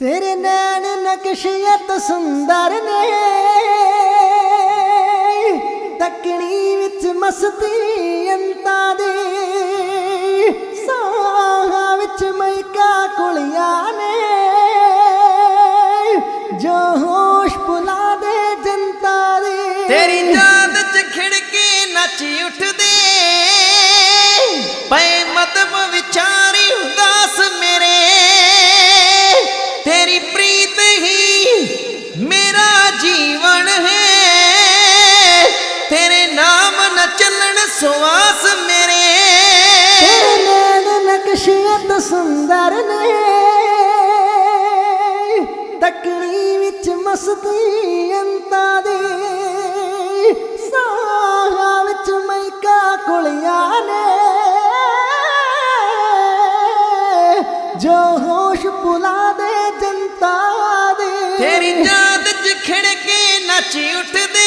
ਤੇਰੇ ਨੈਣ ਨਕਸ਼ੀਅਤ ਸੁੰਦਰ ਨੇ। ਤੱਕਣੀ ਵਿੱਚ ਮਸਤੀ ਅੰਤਾਂ ਦੀ। ਸਾਹਾਂ ਵਿੱਚ ਮਹਿਕਾ ਕੁਲੀਆਂ ਨੇ। ਜੋ ਹੋਸ਼ ਭੁਲਾ ਦੇ ਜਨਤਾ ਦੇ। ਤੇਰੀ ਯਾਦ ਚ ਖਿੜਕੇ ਨੱਚ ਉੱਠਦੇ। ਪਏ ਮਦਮ ਵਿਚਾਰੀ ਵਿੱਚ ਅੰਤਾਂ ਦੀ। ਸਾਹਾਂ ਵਿੱਚ ਮਹਿਕਾ ਕੁਲੀਆਂ ਨੇ। ਜੋ ਹੋਸ਼ ਭੁਲਾ ਦੇ ਜਨਤਾ ਦੇ। ਤੇਰੀ ਯਾਦ ਚ ਖਿੜਕੇ ਨੱਚ ਉੱਠਦੇ।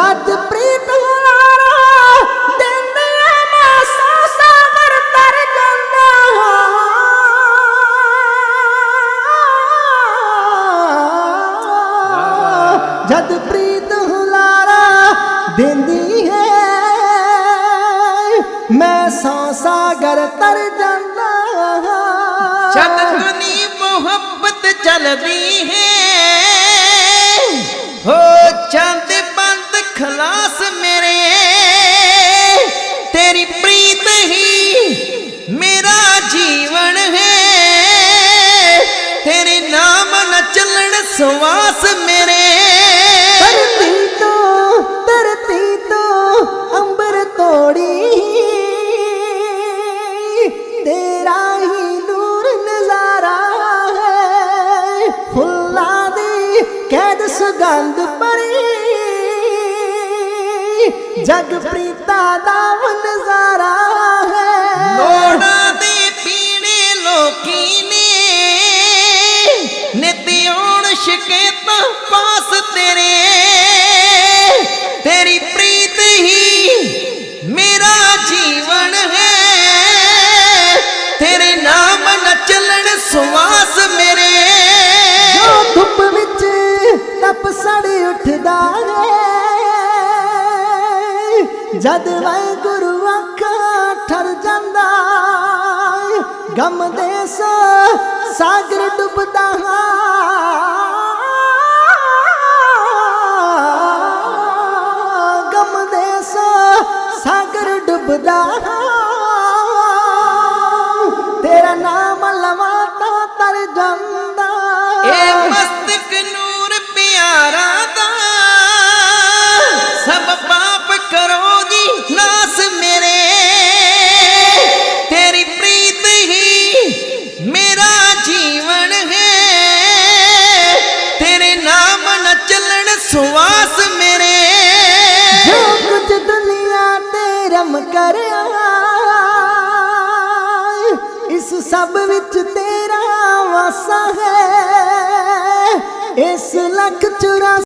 ਜਦ ਪ੍ਰੀਤ ਹੁਲਾਰਾ ਦਿੰਦੇ ਮਹਿਸੂਸਾ ਮਰ ਤਰ ਜਾਂਦਾ। ਹਾਂ ਜਦ ਪ੍ਰੀਤ ਹੁਲਾਰਾ ਦਿੰਦੀ ਹੈ ਮੈਂ ਸੌ ਸਾਗਰ ਤਰ ਜਾਂਦਾ। ਹਾਂ ਚਤਕਨੀ ਮੁਹੱਬਤ ਰਹੀ ਹੈ ਚੱਲਣ ਸਵਾਸ ਮੇਰੇ ਧਰਤੀ ਤੋਂ ਧਰਤੀ ਤੋਂ ਅੰਬਰ ਤੋੜੀ ਤੇਰਾ ਹੀ ਨੂਰ ਨਜ਼ਾਰਾ ਹੈ ਫੁੱਲਾਂ ਦੀ ਕੈਦ ਸੁਗੰਧ ਪਰੀ ਜਗ ਪ੍ਰੀਤਾ ਦਾ ਨਜ਼ਾਰਾ ਹੈ ਉੱਠਦਾ ਹੈ ਜਦ ਵੈ ਗੁਰੂ ਅੱਖਾਂ ਠਰ ਜਾਂਦਾ ਗਮ ਦੇ ਸਾਗਰ ਡੁੱਬਦਾ ਹਾਂ ਗਮ ਦੇ ਸੋ ਸਾਗਰ ਡੁੱਬਦਾ ਹਾਂ ਚੱਲਣ ਮੇਰੇ। ਜੋ ਕੁਝ ਦੁਨੀਆ ਤੇ ਰਮ ਕਰਿਆ ਇਸ ਸਭ ਵਿੱਚ ਤੇਰਾ ਵਾਸਾ ਹੈ। ਇਸ ਲੱਖ ਚੁਰਾ